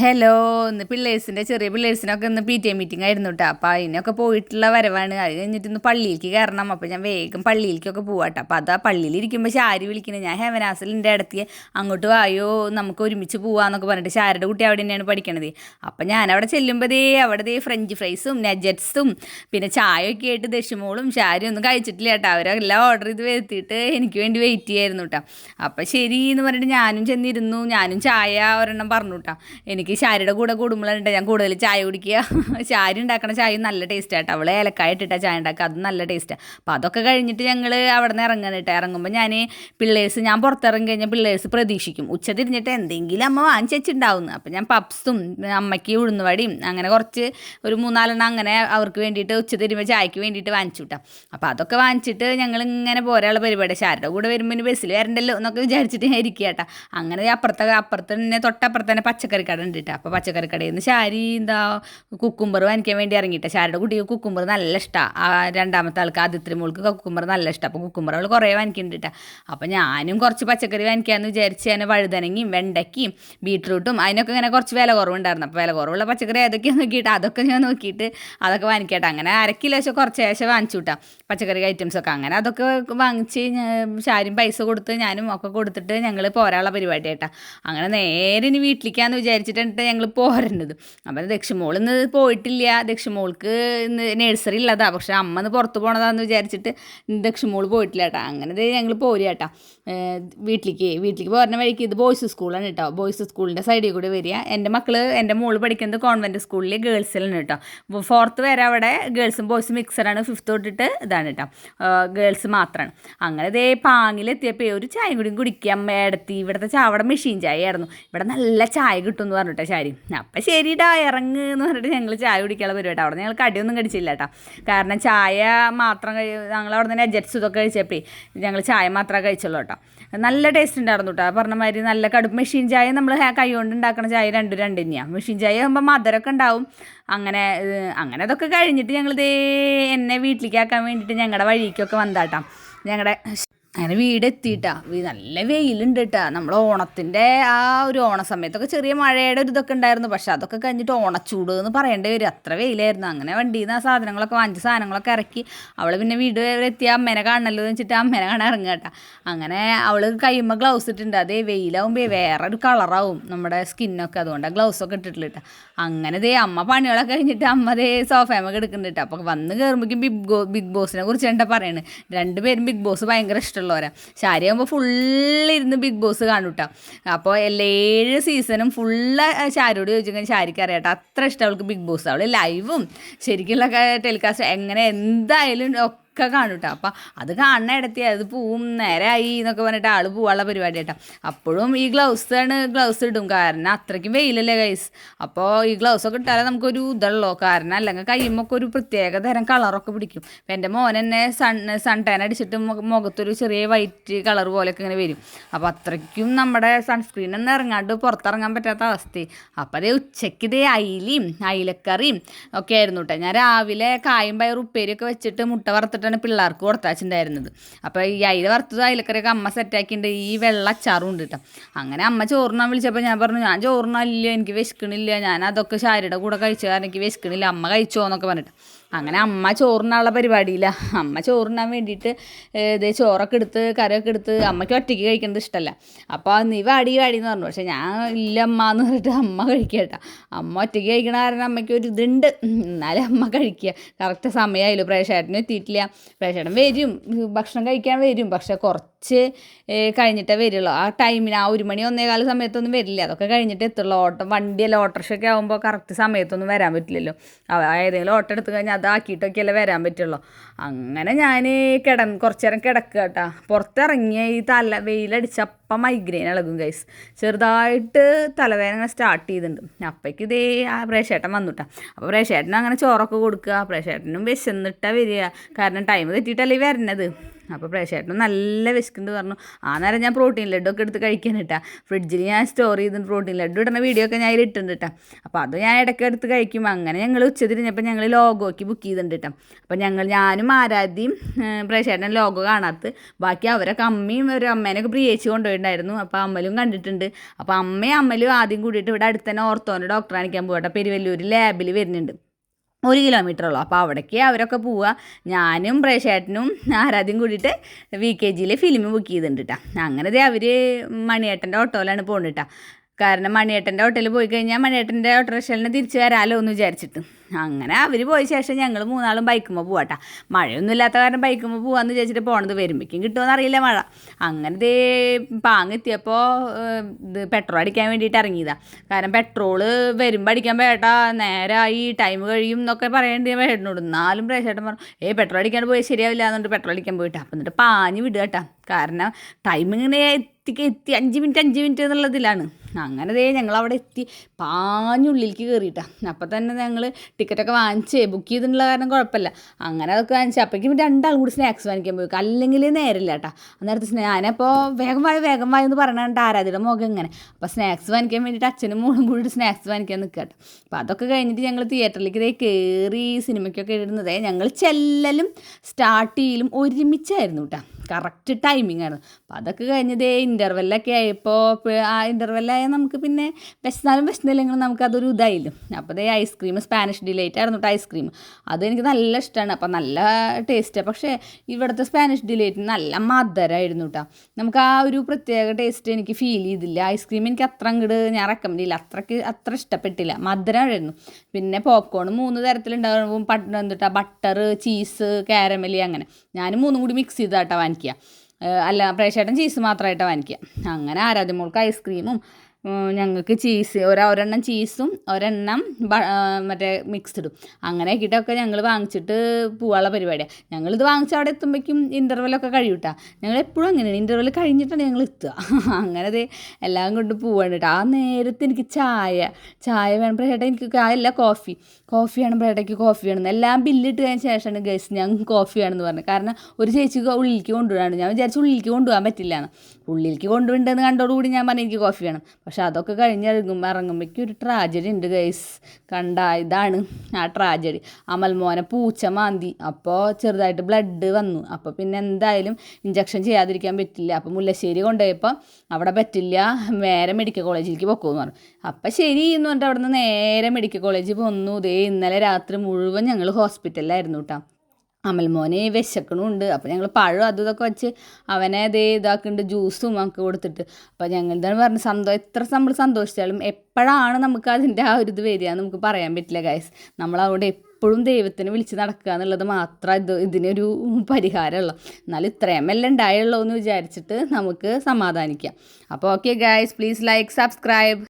Hello ഇന്ന് പിള്ളേഴ്സിന്റെ ചെറിയ പിള്ളേഴ്സിനൊക്കെ ഇന്ന് പി ടി എ മീറ്റിംഗ് ആയിരുന്നു കേട്ടോ അപ്പോൾ അതിനൊക്കെ പോയിട്ടുള്ള വരവാണ്. അത് കഴിഞ്ഞിട്ട് ഇന്ന് പള്ളിയിലേക്ക് കയറണം. അപ്പോൾ ഞാൻ വേഗം പള്ളിയിലേക്കൊക്കെ പോവാട്ടോ അപ്പോൾ അത് പള്ളിയിലിരിക്കുമ്പോൾ ശാരി വിളിക്കുന്നത് ഞാൻ ഹെവനാസിലിന്റെ അടുത്ത് അങ്ങോട്ട് വായോ നമുക്ക് ഒരുമിച്ച് പോവാന്നൊക്കെ പറഞ്ഞിട്ട് ശാരയുടെ കുട്ടി അവിടെ തന്നെയാണ് പഠിക്കണത്. അപ്പോൾ ഞാൻ അവിടെ ചെല്ലുമ്പോഴേ അവിടെ ഫ്രഞ്ച് ഫ്രൈസും നജറ്റ്സും പിന്നെ ചായയൊക്കെ ആയിട്ട് ദശമോളും ശാരി ഒന്നും കഴിച്ചിട്ടില്ല കേട്ടോ അവരെല്ലാം ഓർഡർ ചെയ്ത് വരുത്തിയിട്ട് എനിക്ക് വേണ്ടി വെയിറ്റ് ചെയ്യായിരുന്നു കേട്ടോ അപ്പോൾ ശരി എന്ന് പറഞ്ഞിട്ട് ഞാനും ചെന്നിരുന്നു. ഞാനും ചായ ഒരെണ്ണം പറഞ്ഞു കേട്ടോ എനിക്ക് ശാരിയുടെ കൂടെ കൂടുമ്പോഴുണ്ട് ഞാൻ കൂടുതൽ ചായ കുടിക്കുക. ശാരി ഉണ്ടാക്കണ ചായ നല്ല ടേസ്റ്റ് ആട്ടോ അവൾ ഏലക്കായ ഇട്ടിട്ടാ ചായ ഉണ്ടാക്കുക. അത് നല്ല ടേസ്റ്റാണ് അപ്പോൾ അതൊക്കെ കഴിഞ്ഞിട്ട് ഞങ്ങൾ അവിടെ നിന്ന് ഇറങ്ങണം കേട്ടോ ഇറങ്ങുമ്പോൾ ഞാൻ പിള്ളേഴ്സ് ഞാൻ പുറത്തിറങ്ങി കഴിഞ്ഞാൽ പിള്ളേഴ്സ് പ്രതീക്ഷിക്കും. ഉച്ച തിരിഞ്ഞിട്ട് എന്തെങ്കിലും അമ്മ വാങ്ങിച്ചുണ്ടാവുന്നു അപ്പം ഞാൻ പപ്സും അമ്മയ്ക്ക് ഉഴുന്നുവടിയും അങ്ങനെ കുറച്ച് ഒരു മൂന്നാലെണ്ണം അങ്ങനെ അവർക്ക് വേണ്ടിയിട്ട് ഉച്ച തിരുമ്പോൾ ചായക്ക് വേണ്ടിയിട്ട് വാങ്ങിച്ചു കിട്ടാം അപ്പോൾ അതൊക്കെ വാങ്ങിച്ചിട്ട് ഞങ്ങൾ ഇങ്ങനെ പോരാനുള്ള പരിപാടി. ശാരുടെ കൂടെ വരുമ്പോൾ ബസ്സിൽ വരണ്ടല്ലോ എന്നൊക്കെ വിചാരിച്ചിട്ട് ഞാൻ ഇരിക്കുക കേട്ടോ അങ്ങനെ അപ്പുറത്തെ അപ്പുറത്ത് തന്നെ തൊട്ടപ്പുറത്ത് തന്നെ പച്ചക്കറി കട ഉണ്ട് കേട്ടോ അപ്പോൾ പച്ചക്കറി കടയിൽ നിന്ന് ശാരി എന്താ കുക്കുംബർ വാങ്ങിക്കാൻ വേണ്ടി ഇറങ്ങിയിട്ട്. ശാരിയുടെ കുട്ടിക്ക് കുക്കുംബർ നല്ല ഇഷ്ടമാണ് രണ്ടാമത്തെ ആൾക്ക് ആദ്യത്തെ മോൾക്ക് കുക്കുംബർ നല്ല ഇഷ്ടം. അപ്പോൾ കുക്കുംബർ അവൾ കുറേ വാങ്ങിക്കുന്നുണ്ട് അപ്പോൾ ഞാനും കുറച്ച് പച്ചക്കറി വാങ്ങിക്കാമെന്ന് വിചാരിച്ച് ഞാൻ വഴുതനങ്ങയും വെണ്ടയ്ക്കയും ബീട്രൂട്ടും അതിനൊക്കെ ഇങ്ങനെ കുറച്ച് വില കുറവുണ്ടായിരുന്നു. അപ്പോൾ വില കുറവുള്ള പച്ചക്കറി ഏതൊക്കെയാണ് നോക്കിയിട്ട് അതൊക്കെ ഞാൻ നോക്കിയിട്ട് അതൊക്കെ വാങ്ങിക്കട്ടെ. അങ്ങനെ അര കിലോ വെച്ചാൽ കുറച്ച് ശേഷം വാങ്ങിച്ചു കിട്ടാം പച്ചക്കറി ഐറ്റംസൊക്കെ അങ്ങനെ അതൊക്കെ വാങ്ങിച്ച് ശാരിയും പൈസ കൊടുത്ത് ഞാനും ഒക്കെ കൊടുത്തിട്ട് ഞങ്ങൾ പോരാനുള്ള പരിപാടി ആയിട്ടാ അങ്ങനെ നേരെ ഇനി വീട്ടിലേക്കാന്ന് വിചാരിച്ചിട്ടുണ്ട് ഞങ്ങൾ പോരുന്നത്. അപ്പം ദക്ഷിമോളിന്ന് പോയിട്ടില്ല. ദക്ഷിമോൾക്ക് ഇന്ന് നഴ്സറി ഉള്ളതാ പക്ഷെ അമ്മ ഇന്ന് പുറത്ത് പോണതാന്ന് വിചാരിച്ചിട്ട് ദക്ഷിമോൾ പോയിട്ടില്ല കേട്ടോ അങ്ങനെ ഞങ്ങൾ പോരുക കേട്ടോ വീട്ടിലേക്ക് വീട്ടിലേക്ക് പോരുന്ന വഴിക്ക് ഇത് ബോയ്സ് സ്കൂളാണ് കേട്ടോ ബോയ്സ് സ്കൂളിന്റെ സൈഡിൽ കൂടി വരിക. എന്റെ മക്കൾ എന്റെ മോൾ പഠിക്കുന്നത് കോൺവെന്റ് സ്കൂളിൽ ഗേൾസിലാണ് കേട്ടോ ഫോർത്ത് വരെ അവിടെ ഗേൾസും ബോയ്സും മിക്സഡാണ് ഫിഫ്ത്ത് തൊട്ടിട്ട് ഇതാണ് കേട്ടോ ഗേൾസ് മാത്രമാണ് അങ്ങനെ ഇതേ പാങ്ങിലെത്തിയപ്പോൾ ഒരു ചായ കൂടി കുടിക്കാം. മേടത്തി ഇവിടുത്തെ അവിടെ മെഷീൻ ചായ ആയിരുന്നു ഇവിടെ നല്ല ചായ കിട്ടും എന്ന് പറഞ്ഞിട്ടോ ശാരി. അപ്പം ശരിടാ ഇറങ്ങ് എന്ന് പറഞ്ഞിട്ട് ഞങ്ങൾ ചായ കുടിക്കാനുള്ള പരിപാടി. അവിടെ ഞങ്ങൾ കടിയൊന്നും കടിച്ചില്ല കേട്ടോ. കാരണം ചായ മാത്രം കഴി ഞങ്ങൾ അവിടെ നിന്ന് ജെറ്റ്സ് ഇതൊക്കെ കഴിച്ചപ്പോൾ ഞങ്ങൾ ചായ മാത്രമേ കഴിച്ചുള്ളൂ കേട്ടോ. നല്ല ടേസ്റ്റ് ഉണ്ടായിരുന്നു കേട്ടോ. പറഞ്ഞ മാതിരി നല്ല കടുപ്പ്. മെഷീൻ ചായ നമ്മൾ കൈ കൊണ്ട് ഉണ്ടാക്കുന്ന ചായ രണ്ടും രണ്ട് തന്നെയാണ് മെഷീൻ ചായ ആകുമ്പോൾ മധുരമൊക്കെ ഉണ്ടാവും. അങ്ങനെ അങ്ങനെ അതൊക്കെ കഴിഞ്ഞിട്ട് ഞങ്ങൾ ഇതേ എന്നെ വീട്ടിലേക്ക് ആക്കാൻ വേണ്ടിയിട്ട് ഞങ്ങളുടെ വഴിക്കൊക്കെ വന്നാട്ടാ ഞങ്ങളുടെ അങ്ങനെ വീട് എത്തിയിട്ടാ നല്ല വെയിലുണ്ട് കേട്ടാ നമ്മൾ ഓണത്തിന്റെ ആ ഒരു ഓണ സമയത്തൊക്കെ ചെറിയ മഴയുടെ ഒരു ഇതൊക്കെ ഉണ്ടായിരുന്നു. പക്ഷെ അതൊക്കെ കഴിഞ്ഞിട്ട് ഓണച്ചൂട് എന്ന് പറയേണ്ടി വരും. അത്ര വെയിലായിരുന്നു. അങ്ങനെ വണ്ടിയിൽ നിന്ന് ആ സാധനങ്ങളൊക്കെ വാങ്ങിച്ച സാധനങ്ങളൊക്കെ ഇറക്കി. അവൾ പിന്നെ വീട് വരെ എത്തി. അമ്മേനെ കാണണല്ലോ എന്ന് വെച്ചിട്ട് അമ്മേനെ കാണാൻ ഇറങ്ങുക കേട്ടാ അങ്ങനെ അവൾ കൈമ്മ ഗ്ലൗസ് ഇട്ടിട്ടുണ്ട്. അതേ വെയിലാവുമ്പോൾ വേറെ ഒരു കളറാവും നമ്മുടെ സ്കിന്നൊക്കെ. അതുകൊണ്ടാണ് ഗ്ലൗസൊക്കെ ഇട്ടിട്ടില്ല കേട്ടാ അങ്ങനെ ദേ അമ്മ പണികളൊക്കെ കഴിഞ്ഞിട്ട് അമ്മ ദേ സോഫയമൊക്കെ എടുക്കുന്നുണ്ട് കേട്ടോ അപ്പോൾ വന്ന് കയറുമ്പോഴേക്കും ബിഗ് ബോ ബിഗ് ബോസിനെ കുറിച്ച് എന്താ പറയുന്നത് രണ്ടുപേരും ബിഗ് ബോസ് ഭയങ്കര ഇഷ്ടമുള്ളവരാ ശാരിയാകുമ്പോൾ ഫുള്ളിരുന്ന് ബിഗ് ബോസ് കാണൂട്ടാ. അപ്പോൾ എല്ലാ ഏഴ് സീസണും ഫുള്ള് ശാരിയോട് ചോദിച്ചു കഴിഞ്ഞാൽ ശാരിക്ക് അറിയാട്ടോ. അത്ര ഇഷ്ടം അവൾക്ക് ബിഗ് ബോസ് അവൾ ലൈവും ശരിക്കുള്ള ടെലികാസ്റ്റ് എങ്ങനെ എന്തായാലും ഒക്കെ കാണും കേട്ടോ അപ്പം അത് കാണുന്ന ഇടത്തി അത് പൂവും നേരായി എന്നൊക്കെ പറഞ്ഞിട്ട് ആൾ പോവാനുള്ള പരിപാടി കേട്ടോ. അപ്പോഴും ഈ ഗ്ലൗസ് ആണ് ഗ്ലൗസ് ഇടും. കാരണം അത്രയ്ക്കും വെയിലല്ലേ ഗൈസ് അപ്പോൾ ഈ ഗ്ലൗസ് ഒക്കെ ഇട്ടാലേ നമുക്കൊരു ഇതുള്ളൂ. കാരണം അല്ലെങ്കിൽ കയ്യുമ്പോൾ ഒരു പ്രത്യേക തരം കളറൊക്കെ പിടിക്കും. അപ്പം എന്റെ മോൻ എന്നെ സൺ സൺ ടാൻ അടിച്ചിട്ട് മുഖത്തൊരു ചെറിയ വൈറ്റ് കളർ പോലെയൊക്കെ ഇങ്ങനെ വരും. അപ്പോൾ അത്രയ്ക്കും നമ്മുടെ സൺസ്ക്രീൻ ഒന്നും ഇറങ്ങാണ്ട് പുറത്തിറങ്ങാൻ പറ്റാത്ത അവസ്ഥ. അപ്പോൾ അതേ ഉച്ചയ്ക്ക് ഇതേ അയിലയും അയിലക്കറിയും ഒക്കെ ആയിരുന്നു കേട്ടോ. ഞാൻ രാവിലെ കായും പയർ ഉപ്പേരിയൊക്കെ വെച്ചിട്ട് മുട്ട വറുത്തിട്ട് വറുത്തിട്ടാണ് പിള്ളേർക്ക് കൊടുത്തയച്ചിട്ടുണ്ടായിരുന്നത്. അപ്പോൾ ഈ അയില വറുത്തത് അയിലക്കറിയൊക്കെ അമ്മ സെറ്റാക്കിയിട്ടുണ്ട് ഈ വെള്ള അച്ചാറും ഉണ്ട് കേട്ടോ അങ്ങനെ അമ്മ ചോറിനാൻ വിളിച്ചപ്പോൾ ഞാൻ പറഞ്ഞു ഞാൻ ചോറിനല്ല എനിക്ക് വിശക്കണില്ല. ഞാൻ അതൊക്കെ ശാരിയുടെ കൂടെ കഴിച്ചു കാരണം എനിക്ക് വിശക്കണില്ല. അമ്മ കഴിച്ചോ എന്നൊക്കെ പറഞ്ഞിട്ട്. അങ്ങനെ അമ്മ ചോറിനുള്ള പരിപാടിയില്ല. അമ്മ ചോറിനാൻ വേണ്ടിയിട്ട് ഇതേ ചോറൊക്കെ എടുത്ത് കറിയൊക്കെ എടുത്ത് അമ്മയ്ക്ക് ഒറ്റയ്ക്ക് കഴിക്കുന്നത് ഇഷ്ടമല്ല അപ്പോൾ നീ വാടി വാടി എന്ന് പറഞ്ഞു. പക്ഷേ ഞാൻ ഇല്ല അമ്മ എന്ന് പറഞ്ഞിട്ട് അമ്മ കഴിക്കട്ട. അമ്മ ഒറ്റയ്ക്ക് കഴിക്കണ കാരണം അമ്മയ്ക്ക് ഒരു ഇതുണ്ട്. എന്നാലും അമ്മ കഴിക്കുക. കറക്റ്റ് സമയമായില്ലോ പ്രേക്ഷേട്ടനും എത്തിയിട്ടില്ല. പ്രേക്ഷേട്ടൻ വരും. ഭക്ഷണം കഴിക്കാൻ വരും. പക്ഷേ കുറച്ച് കഴിഞ്ഞിട്ടേ വരുള്ളൂ. ആ ടൈമിന് ആ ഒരു മണി ഒന്നേകാല സമയത്തൊന്നും വരില്ല. അതൊക്കെ കഴിഞ്ഞിട്ട് എത്തുള്ളൂ. ഓട്ടം വണ്ടിയല്ല ഓട്ടോറിക്ഷയൊക്കെ ആകുമ്പോൾ കറക്റ്റ് സമയത്തൊന്നും വരാൻ പറ്റില്ലല്ലോ. ഏതെങ്കിലും ഓട്ടോ എടുത്തു കഴിഞ്ഞാൽ അതാക്കിയിട്ടൊക്കെയല്ലേ വരാൻ പറ്റുള്ളൂ. അങ്ങനെ ഞാൻ കിടന്ന് കുറച്ച് നേരം കിടക്കുക കേട്ടോ പുറത്തിറങ്ങിയ ഈ തല വെയിലടിച്ചപ്പം മൈഗ്രെയിൻ ഇളകും ഗൈസ് ചെറുതായിട്ട് തലവേദന സ്റ്റാർട്ട് ചെയ്തിട്ടുണ്ട്. അപ്പോഴേക്ക് ഇതേ ആ പ്രേക്ഷേട്ടൻ വന്നുട്ടാ. അപ്പോൾ പ്രേക്ഷേട്ടനും അങ്ങനെ ചോറൊക്കെ കൊടുക്കുക. പ്രേക്ഷേട്ടനും വിശന്നിട്ടാണ് വരിക. കാരണം ടൈം തെറ്റിയിട്ടല്ലേ വരണത്. അപ്പോൾ പ്രേക്ഷേട്ടനും നല്ല വിശക്കുന്നുണ്ട് പറഞ്ഞു. ആ നേരം ഞാൻ പ്രോട്ടീൻ ലഡു ഒക്കെ എടുത്ത് കഴിക്കാൻ കേട്ടാ ഫ്രിഡ്ജിൽ ഞാൻ സ്റ്റോർ ചെയ്തിട്ട് പ്രോട്ടീൻ ലഡ്ഡു ഇടുന്ന വീഡിയോ ഒക്കെ ഞാൻ അതിൽ ഇട്ടുണ്ട് കേട്ടോ അപ്പോൾ അത് ഞാൻ ഇടയ്ക്ക് എടുത്ത് കഴിക്കും. അങ്ങനെ ഞങ്ങൾ ഉച്ച തിരിഞ്ഞപ്പോൾ ഞങ്ങൾ ലോഗോക്ക് ബുക്ക് ചെയ്തിട്ടുണ്ട് കേട്ടോ അപ്പോൾ ഞങ്ങൾ ഞാനും ആരാധ്യയും പ്രേക്ഷേട്ടൻ ലോഗോ കാണാത്ത ബാക്കി അവരൊക്കെ അമ്മയും ഒരു അമ്മേനൊക്കെ പ്രിയേച്ച് കൊണ്ടുപോയിട്ടുണ്ട്. പറഞ്ഞിട്ടുണ്ടായിരുന്നു അപ്പോൾ അമ്മലും കണ്ടിട്ടുണ്ട്. അപ്പോൾ അമ്മയും അമ്മലും ആദ്യം കൂടിയിട്ട് ഇവിടെ അടുത്ത് തന്നെ ഓർത്തോന്റെ ഡോക്ടറെ കാണിക്കാൻ പോകട്ടെ പെരുവല്ലൂർ ലാബിൽ വരുന്നുണ്ട്. ഒരു കിലോമീറ്റർ ഉള്ളൂ. അപ്പോൾ അവിടേക്ക് അവരൊക്കെ പോവുക ഞാനും പ്രേഷേട്ടനും ആരാധ്യം കൂടിയിട്ട് വി കെ ജിയിൽ ഫിലിം ബുക്ക് ചെയ്തിട്ടുണ്ട് കേട്ടോ അങ്ങനെ അവർ മണിയേട്ടന്റെ ഓട്ടോയിലാണ് പോകുന്നത് കേട്ടോ കാരണം മണിയേട്ടന്റെ ഹോട്ടലിൽ പോയി കഴിഞ്ഞാൽ മണിയേട്ടന്റെ ഓട്ടോറിക്ഷലിന് തിരിച്ചു വരാമല്ലോ എന്ന് വിചാരിച്ചിട്ട്. അങ്ങനെ അവർ പോയ ശേഷം ഞങ്ങൾ മൂന്നാളും ബൈക്കുമ്പോൾ പോവാട്ടാ. മഴയൊന്നും ഇല്ലാത്ത കാരണം ബൈക്കുമ്പോൾ പോകാമെന്ന് വിചാരിച്ചിട്ട് പോണത് വരുമ്പോഴേക്കും കിട്ടുമെന്ന് അറിയില്ല മഴ. അങ്ങനെ ദേ പാങ്ങെത്തിയപ്പോൾ ഇത് പെട്രോൾ അടിക്കാൻ വേണ്ടിയിട്ട് ഇറങ്ങിയതാണ് കാരണം പെട്രോൾ വരുമ്പോൾ അടിക്കാൻ വേട്ടാ നേരമായി ടൈം കഴിയും എന്നൊക്കെ പറയേണ്ടി വേണ്ടോട് എന്നാലും പ്രേശേട്ടൻ പറഞ്ഞു ഏ പെട്രോൾ അടിക്കാണ്ട് പോയി ശരിയാവില്ല എന്നിട്ട് പെട്രോൾ അടിക്കാൻ പോയിട്ടാ. അപ്പം എന്നിട്ട് പാഞ്ഞ് വിടുക കാരണം ടൈം ഇങ്ങനെ എത്തിക്ക് എത്തി അഞ്ച് മിനിറ്റ് അഞ്ച് മിനിറ്റ് എന്നുള്ളതിലാണ്. അങ്ങനെ ദേ ഞങ്ങൾ അവിടെ എത്തി പാഞ്ഞുള്ളിലേക്ക് കയറിയിട്ടാണ് അപ്പം തന്നെ ഞങ്ങൾ ടിക്കറ്റൊക്കെ വാങ്ങിച്ചേ ബുക്ക് ചെയ്തിട്ടുള്ള കാരണം കുഴപ്പമില്ല. അങ്ങനെ അതൊക്കെ വാങ്ങിച്ചു. അപ്പോഴേക്കും രണ്ടാളും കൂടി സ്നാക്സ് വാങ്ങിക്കാൻ പോയി. അല്ലെങ്കിൽ നേരില്ല കേട്ടോ. അന്നേരത്തെ സ്നേ ഞാനപ്പോൾ വേഗം വായ വേഗം വായ എന്ന് പറഞ്ഞിട്ട് ആരാധിയുടെ മുഖം ഇങ്ങനെ. അപ്പോൾ സ്നാക്സ് വാങ്ങിക്കാൻ വേണ്ടിയിട്ട് അച്ഛനും മോളും കൂടി സ്നാക്സ് വാങ്ങിക്കാൻ നിൽക്കുക കേട്ടോ. അപ്പോൾ അതൊക്കെ കഴിഞ്ഞിട്ട് ഞങ്ങൾ തിയേറ്ററിലേക്ക് ഇതേ കയറി സിനിമയ്ക്കൊക്കെ ഇടുന്നതേ ഞങ്ങൾ ചെല്ലലും സ്റ്റാർട്ട് ചെയ്യലും ഒരുമിച്ചായിരുന്നു കേട്ടോ. കറക്റ്റ് ടൈമിംഗ് ആണ്. അപ്പോൾ അതൊക്കെ കഴിഞ്ഞതേ ഇന്റർവെല്ലൊക്കെ ആയപ്പോൾ ആ ഇന്റർവെല്ലായ നമുക്ക് പിന്നെ വിശന്നാലും വിശന്നില്ലെങ്കിലും നമുക്കതൊരു ഇതായില്ലോ? അപ്പോൾ ദേ ഐസ്ക്രീം സ്പാനിഷ് ഡിലൈറ്റ് ആയിരുന്നു കേട്ടോ ഐസ്ക്രീം അതെനിക്ക് നല്ല ഇഷ്ടമാണ് അപ്പോൾ നല്ല ടേസ്റ്റാണ് പക്ഷേ ഇവിടുത്തെ സ്പാനിഷ് ഡിലൈറ്റ് നല്ല മധുരമായിരുന്നു കേട്ടോ നമുക്ക് ആ ഒരു പ്രത്യേക ടേസ്റ്റ് എനിക്ക് ഫീൽ ചെയ്തില്ല. ഐസ്ക്രീം എനിക്ക് അത്ര അങ്ങോട്ട് ഞാൻ റെക്കമെൻഡ് ചെയ്യില്ല. അത്രയ്ക്ക് അത്ര ഇഷ്ടപ്പെട്ടില്ല. മധുരമായിരുന്നു പിന്നെ പോപ്കോൺ മൂന്ന് തരത്തിലുണ്ടാകുമ്പോൾ എന്തിട്ടാ? ബട്ടർ ചീസ് കാരമലി അങ്ങനെ. ഞാൻ മൂന്നും കൂടി മിക്സ് ചെയ്താട്ടാ വാങ്ങിക്കുക. അല്ല പ്രേക്ഷേട്ടൻ ചീസ് മാത്രമായിട്ടാണ് വാങ്ങിക്കുക. അങ്ങനെ ആരാധ്യമോൾക്ക് ഐസ്ക്രീമും ഞങ്ങൾക്ക് ചീസ് ഒരെണ്ണം ചീസും ഒരെണ്ണം മറ്റേ മിക്സ്ഡും അങ്ങനെ ആക്കിയിട്ടൊക്കെ ഞങ്ങൾ വാങ്ങിച്ചിട്ട് പോകാനുള്ള പരിപാടിയാണ് ഞങ്ങളിത് വാങ്ങിച്ച് അവിടെ എത്തുമ്പോഴേക്കും ഇന്റർവെല്ലൊക്കെ കഴിയൂട്ടാ. ഞങ്ങൾ എപ്പോഴും അങ്ങനെയാണ്. ഇന്റർവെൽ കഴിഞ്ഞിട്ടാണ് ഞങ്ങൾ എത്തുക. അങ്ങനെ അത് എല്ലാം കൊണ്ട് പോവാണ് കേട്ടോ ആ നേരത്തെ എനിക്ക് ചായ ചായ വേണം. പ്രേട്ട എനിക്ക് അല്ല കോഫി കോഫി വേണം പ്രേട്ടയ്ക്ക് കോഫി വേണം. എല്ലാം ബില്ലിട്ട് കഴിഞ്ഞ ശേഷമാണ് ഗസ് ഞാൻ കോഫി വേണമെന്ന് പറഞ്ഞത്. കാരണം ഒരു ചേച്ചിക്ക് ഉള്ളിലേക്ക് കൊണ്ടുപോകാണ് ഞാൻ വിചാരിച്ചു ഉള്ളിലേക്ക് കൊണ്ടുപോകാൻ പറ്റില്ല എന്ന് ഉള്ളിലേക്ക് കൊണ്ടുപോകണ്ടെന്ന് കണ്ടോടുകൂടി ഞാൻ പറഞ്ഞു എനിക്ക് കോഫി വേണം. പക്ഷെ അതൊക്കെ കഴിഞ്ഞ് ഇറങ്ങുമ്പോൾ ഇറങ്ങുമ്പോഴേക്കും ഒരു ട്രാജഡി ഉണ്ട് ഗൈസ് കണ്ട ഇതാണ് ആ ട്രാജഡി അമൽമോനെ പൂച്ച മാന്തി. അപ്പോൾ ചെറുതായിട്ട് ബ്ലഡ് വന്നു. അപ്പോൾ പിന്നെ എന്തായാലും ഇഞ്ചക്ഷൻ ചെയ്യാതിരിക്കാൻ പറ്റില്ല. അപ്പോൾ മുല്ലശ്ശേരി കൊണ്ടുപോയപ്പോൾ അവിടെ പറ്റില്ല. നേരെ മെഡിക്കൽ കോളേജിലേക്ക് പൊക്കുമെന്ന് പറഞ്ഞു. അപ്പം ശരി എന്ന് പറഞ്ഞിട്ട് അവിടെ നിന്ന് നേരെ മെഡിക്കൽ കോളേജിൽ പോന്നു ഇതേ ഇന്നലെ രാത്രി മുഴുവൻ ഞങ്ങൾ ഹോസ്പിറ്റലിലായിരുന്നു കേട്ടോ അമൽമോനെ വിശക്കണുണ്ട്. അപ്പോൾ ഞങ്ങൾ പഴം അതും ഇതൊക്കെ വെച്ച് അവനെ അതേ ഇതാക്കുന്നുണ്ട് ജ്യൂസും ഒക്കെ കൊടുത്തിട്ട്. അപ്പോൾ ഞങ്ങൾ എന്താണ് പറഞ്ഞത് സന്തോഷം എത്ര നമ്മൾ സന്തോഷിച്ചാലും എപ്പോഴാണ് നമുക്ക് അതിന്റെ ആ ഒരു ഇത് വരിക നമുക്ക് പറയാൻ പറ്റില്ല ഗൈസ് നമ്മളതുകൊണ്ട് എപ്പോഴും ദൈവത്തിന് വിളിച്ച് നടക്കുക എന്നുള്ളത് മാത്രം ഇത് ഇതിനൊരു പരിഹാരമുള്ളൂ. എന്നാലും ഇത്രയും എല്ലാം ഉണ്ടായുള്ളൂ എന്ന് വിചാരിച്ചിട്ട് നമുക്ക് സമാധാനിക്കാം. അപ്പോൾ okay guys please like subscribe